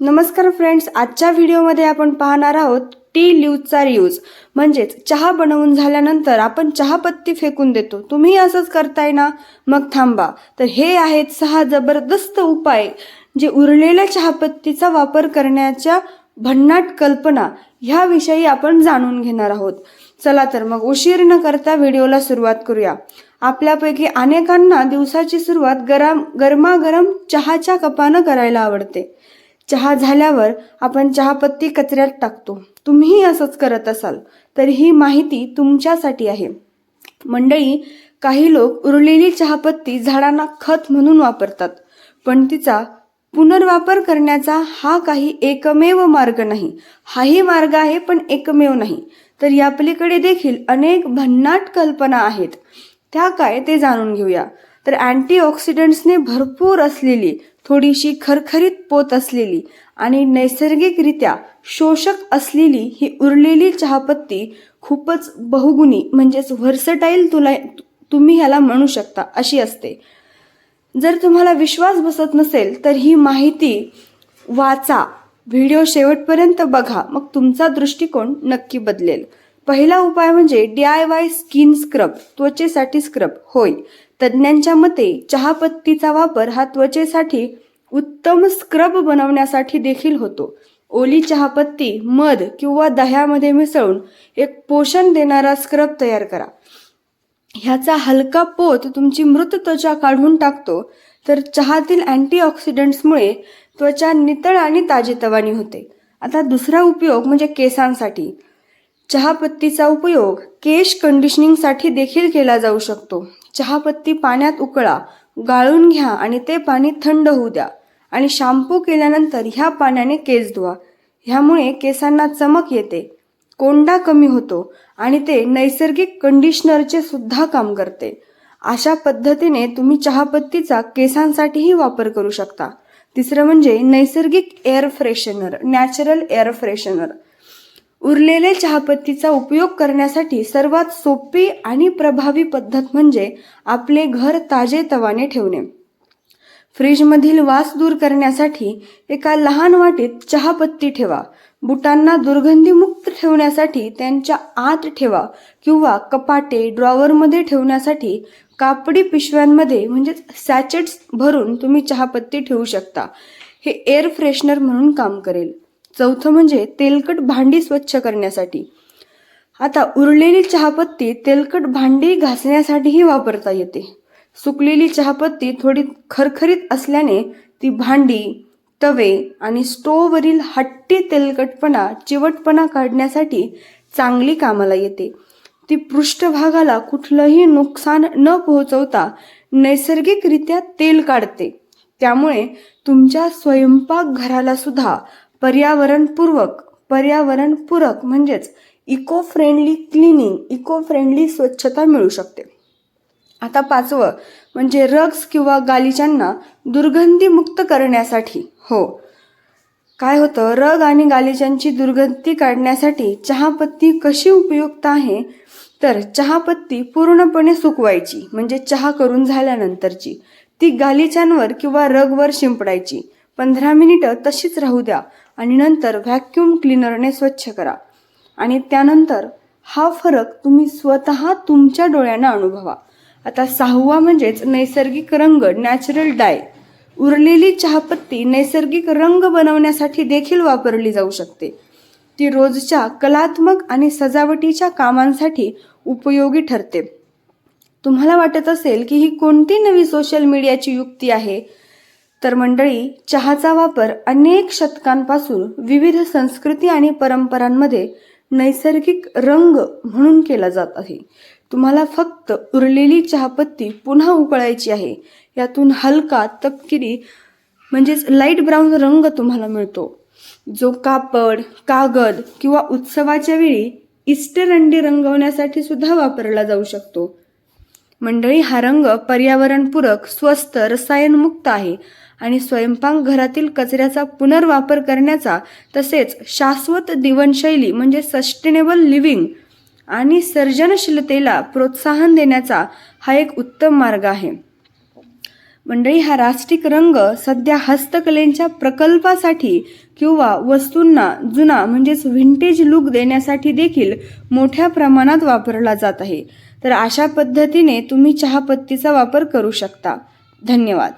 नमस्कार फ्रेंड्स आजच्या व्हिडिओमध्ये आपण पाहणार आहोत टी लिव्हचा रियूज म्हणजेच चहा बनवून झाल्यानंतर आपण चहापत्ती फेकून देतो. तुम्ही असंच करताय ना? मग थांबा. तर हे आहेत सहा जबरदस्त उपाय जे उरलेल्या चहापत्तीचा वापर करण्याच्या भन्नाट कल्पना. ह्याविषयी आपण जाणून घेणार आहोत. चला तर मग उशीर न करता व्हिडिओला सुरुवात करूया. आपल्यापैकी अनेकांना दिवसाची सुरुवात गरम गरमागरम चहाच्या कपानं करायला आवडते. चहा झाल्यावर आपण चहापत्ती कचऱ्यात टाकतो. तुम्हीही असंच करत असाल तर ही माहिती तुमच्यासाठी आहे. मंडळी काही लोक उरलेली चहापत्ती झाडांना खत म्हणून वापरतात पण तिचा पुनर्वापर करण्याचा हा काही एकमेव मार्ग नाही. हाही मार्ग आहे पण एकमेव नाही. तर या पलीकडे देखील अनेक भन्नाट कल्पना आहेत. त्या काय ते जाणून घेऊया. तर अँटीऑक्सिडंट्सने भरपूर असलेली थोडीशी खरखरीत पोत असलेली आणि नैसर्गिकरित्या शोषक असलेली ही उरलेली चहापत्ती खूपच बहुगुणी म्हणजेच व्हर्सटाईल तुला तुम्ही ह्याला म्हणू शकता अशी असते. जर तुम्हाला विश्वास बसत नसेल तर ही माहिती वाचा व्हिडिओ शेवटपर्यंत बघा मग तुमचा दृष्टिकोन नक्की बदलेल. पहिला उपाय म्हणजे D I Y skin scrub त्वचेसाठी स्क्रब होय. तज्ज्ञांच्या मते चहापत्तीचा वापर हा त्वचेसाठी उत्तम स्क्रब बनवण्यासाठी देखील होतो. ओली चहापत्ती मध किंवा दह्यामध्ये मिसळून एक पोषण देणारा स्क्रब तयार करा. ह्याचा हलका पोत तुमची मृत त्वचा काढून टाकतो तर चहातील अँटीऑक्सिडंट्समुळे त्वचा नितळ आणि ताजेतवानी होते. आता दुसरा उपयोग म्हणजे केसांसाठी. चहापत्तीचा उपयोग केश कंडिशनिंगसाठी देखील केला जाऊ शकतो. चहापत्ती पाण्यात उकळा गाळून घ्या आणि ते पाणी थंड होऊ द्या. आणि शॅम्पू केल्यानंतर ह्या पाण्याने केस धुवा. ह्यामुळे केसांना चमक येते. कोंडा कमी होतो आणि ते नैसर्गिक कंडिशनरचे सुद्धा काम करते. अशा पद्धतीने तुम्ही चहापत्तीचा केसांसाठीही वापर करू शकता. तिसरं म्हणजे नैसर्गिक air freshener natural air freshener. उरलेले चहापत्तीचा उपयोग करण्यासाठी सर्वात सोपी आणि प्रभावी पद्धत म्हणजे आपले घर ताजेतवाने ठेवणे. फ्रीजमधील वास दूर करण्यासाठी एका लहान वाटीत चहापत्ती ठेवा. बुटांना दुर्गंधीमुक्त ठेवण्यासाठी त्यांच्या आत ठेवा किंवा कपाटे ड्रॉवरमध्ये ठेवण्यासाठी कापडी पिशव्यांमध्ये म्हणजेच सॅचेट्स भरून तुम्ही चहापत्ती ठेवू शकता. हे एअर फ्रेशनर म्हणून काम करेल. चौथं म्हणजे तेलकट भांडी स्वच्छ करण्यासाठी. आता उरलेली चहापत्ती तेलकट भांडी घासण्यासाठीही वापरता येते. सुकलेली चहापत्ती थोडी खरखरीत असल्याने ती भांडी तवे आणि स्टोववरील हट्टी तेलकटपणा चिवटपणा काढण्यासाठी चांगली कामाला येते. ती पृष्ठभागाला कुठलंही नुकसान न पोहोचवता नैसर्गिकरित्या तेल काढते. त्यामुळे तुमच्या स्वयंपाकघराला सुद्धा पर्यावरणपूर्वक पर्यावरणपूरक म्हणजेच eco friendly cleaning eco friendly स्वच्छता मिळू शकते. आता पाचवं म्हणजे रग्स किंवा गालिचांना दुर्गंधीमुक्त करण्यासाठी. हो. काय होतं? रग आणि गालिचांची दुर्गंधी काढण्यासाठी चहापत्ती कशी उपयुक्त आहे? तर चहापत्ती पूर्णपणे सुकवायची म्हणजे चहा करून झाल्यानंतरची. ती गालिचांवर किंवा रगवर शिंपडायची. पंधरा मिनिटं तशीच राहू द्या. आणि नंतर व्हॅक्यूम क्लिनरने स्वच्छ करा. आणि त्यानंतर हा फरक तुम्ही स्वतः तुमच्या डोळ्यांना अनुभवा. आता सहावा म्हणजेच नैसर्गिक रंग नॅचरल डाय उरलेली चहापत्ती नैसर्गिक रंग बनवण्यासाठी देखील वापरली जाऊ शकते. ती रोजच्या कलात्मक आणि सजावटीच्या कामांसाठी उपयोगी ठरते. तुम्हाला वाटत असेल की ही कोणती नवी सोशल मीडियाची युक्ती आहे? तर मंडळी चहाचा वापर अनेक शतकांपासून विविध संस्कृती आणि परंपरांमध्ये नैसर्गिक रंग म्हणून केला जात आहे. तुम्हाला फक्त उरलेली चहापत्ती पुन्हा उकळायची आहे. यातून हलका तपकिरी म्हणजेच लाइट ब्राऊन रंग तुम्हाला मिळतो. जो कापड कागद किंवा उत्सवाच्या वेळी इस्टरंडी रंगवण्यासाठी सुद्धा वापरला जाऊ शकतो. मंडळी हा रंग पर्यावरणपूरक स्वस्त रसायनमुक्त आहे. आणि स्वयंपाकघरातील कचऱ्याचा पुनर्वापर करण्याचा तसेच शाश्वत जीवनशैली म्हणजे सस्टेनेबल लिव्हिंग आणि सर्जनशीलतेला प्रोत्साहन देण्याचा हा एक उत्तम मार्ग आहे. मंडळी हा रास्टिक रंग सध्या हस्तकलेंच्या प्रकल्पासाठी किंवा वस्तूंना जुना म्हणजेच व्हिंटेज लुक देण्यासाठी देखील मोठ्या प्रमाणात वापरला जात आहे. तर अशा पद्धतीने तुम्ही चहापत्तीचा वापर करू शकता. धन्यवाद.